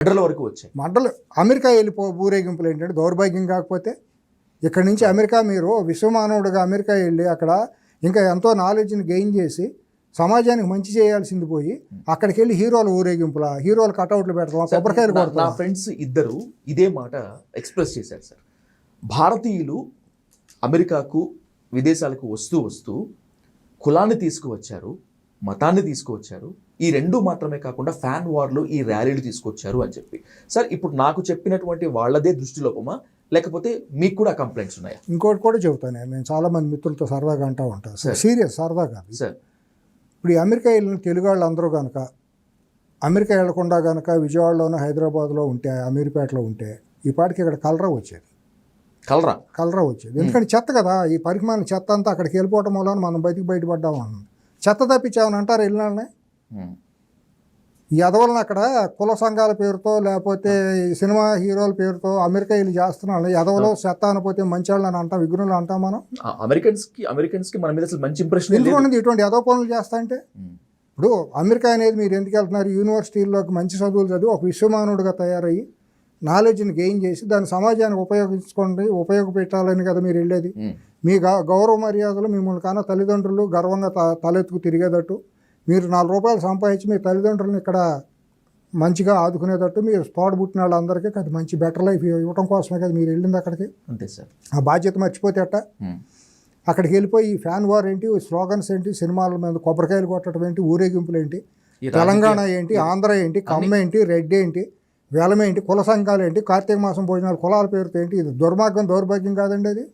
మర్డర్ల వరకు వచ్చాయి. మంటలు అమెరికా వెళ్ళిపో ఊరేగింపులు ఏంటంటే దౌర్భాగ్యం కాకపోతే ఇక్కడి నుంచి అమెరికా మీరు విశ్వమానవుడిగా అమెరికా వెళ్ళి అక్కడ ఇంకా ఎంతో నాలెడ్జ్ని గెయిన్ చేసి సమాజానికి మంచి చేయాల్సింది పోయి అక్కడికి వెళ్ళి హీరోల ఊరేగింపుల హీరోల కటౌట్లు పెడతాం కొబ్బరికాయలు నా- నా కొడతాం ఫ్రెండ్స్ ఇద్దరు ఇదే మాట ఎక్స్ప్రెస్ చేశారు సార్. భారతీయులు అమెరికాకు విదేశాలకు వస్తూ వస్తూ కులాన్ని తీసుకువచ్చారు. మతాన్ని తీసుకువచ్చారు. ఈ రెండు మాత్రమే కాకుండా ఫ్యాన్ వార్లు ఈ ర్యాలీలు తీసుకొచ్చారు అని చెప్పి. సార్ ఇప్పుడు నాకు చెప్పినటువంటి వాళ్ళదే దృష్టిలోపమా? లేకపోతే మీకు కూడా కంప్లైంట్స్ ఉన్నాయా? ఇంకోటి కూడా చెబుతాను నేను. నేను చాలా మంది మిత్రులతో సరదాగా అంటూ ఉంటాను సరే. సీరియస్ సరదా కాదు. సార్. ఇప్పుడు ఈ అమెరికా వెళ్ళిన తెలుగు వాళ్ళు అందరూ కనుక అమెరికా వెళ్ళకుండా కనుక విజయవాడలోనో హైదరాబాద్లో ఉంటే అమీర్పేటలో ఉంటే ఈ పాటికి ఇక్కడ కలరా వచ్చేది. కలరా? కలరా వచ్చేది. ఎందుకంటే చెత్త కదా ఈ పరిమాణ చెత్త అంతా అక్కడికి వెళ్ళిపోవటం వల్ల మనం బయటికి బయటపడ్డాం అన్నది చెత్త తప్పించామని అంటారు ఉమ్. ఈ అదవలన అక్కడ కుల సంఘాల పేరుతో లేకపోతే సినిమా హీరోల పేరుతో అమెరికా వెళ్ళి చేస్తున్నాను ఎదవలో చెత్త అనపోతే మంచి వాళ్ళని అంటాం విగ్రహాలు అంటాం మనం. ఆ అమెరికన్స్కి అమెరికన్స్కి మన మీద అసలు మంచి ఇంప్రెషన్ లేదు. ఎందుకు ఇటువంటి ఎదవ పనులు చేస్తా అంటే. ఇప్పుడు అమెరికా అనేది మీరు ఎందుకు వెళ్తున్నారు? యూనివర్సిటీల్లోకి మంచి చదువులు చదివి ఒక విశ్వమానవుడిగా తయారయ్యి నాలెడ్జ్ని గెయిన్ చేసి దాన్ని సమాజానికి ఉపయోగించుకోండి ఉపయోగపెట్టాలని కదా మీరు వెళ్ళేది. మీ గౌరవ మర్యాదలు మిమ్మల్ని కాన తల్లిదండ్రులు గర్వంగా త తలెత్తుకు తిరిగేటట్టు మీరు నాలుగు రూపాయలు సంపాదించి మీ తల్లిదండ్రులను ఇక్కడ మంచిగా ఆదుకునేటట్టు మీరు తోడబుట్టిన వాళ్ళందరికీ అది మంచి బెటర్ లైఫ్ ఇవ్వటం కోసమే కదా మీరు వెళ్ళింది అక్కడికి అంతే సార్ ఆ బాధ్యత మర్చిపోతే అట్ట. అక్కడికి వెళ్ళిపోయి ఈ ఫ్యాన్ వార్ ఏంటి స్లోగన్స్ ఏంటి సినిమాల మీద కొబ్బరికాయలు కొట్టడం ఏంటి ఊరేగింపులు ఏంటి తెలంగాణ ఏంటి ఆంధ్ర ఏంటి కమ్మ ఏంటి రెడ్డి ఏంటి వెలమ ఏంటి కుల సంఘాలు ఏంటి కార్తీక మాసం భోజనాలు కులాల పేరుతో ఏంటి ఇది దుర్మార్గం దౌర్భాగ్యం కాదండి అది.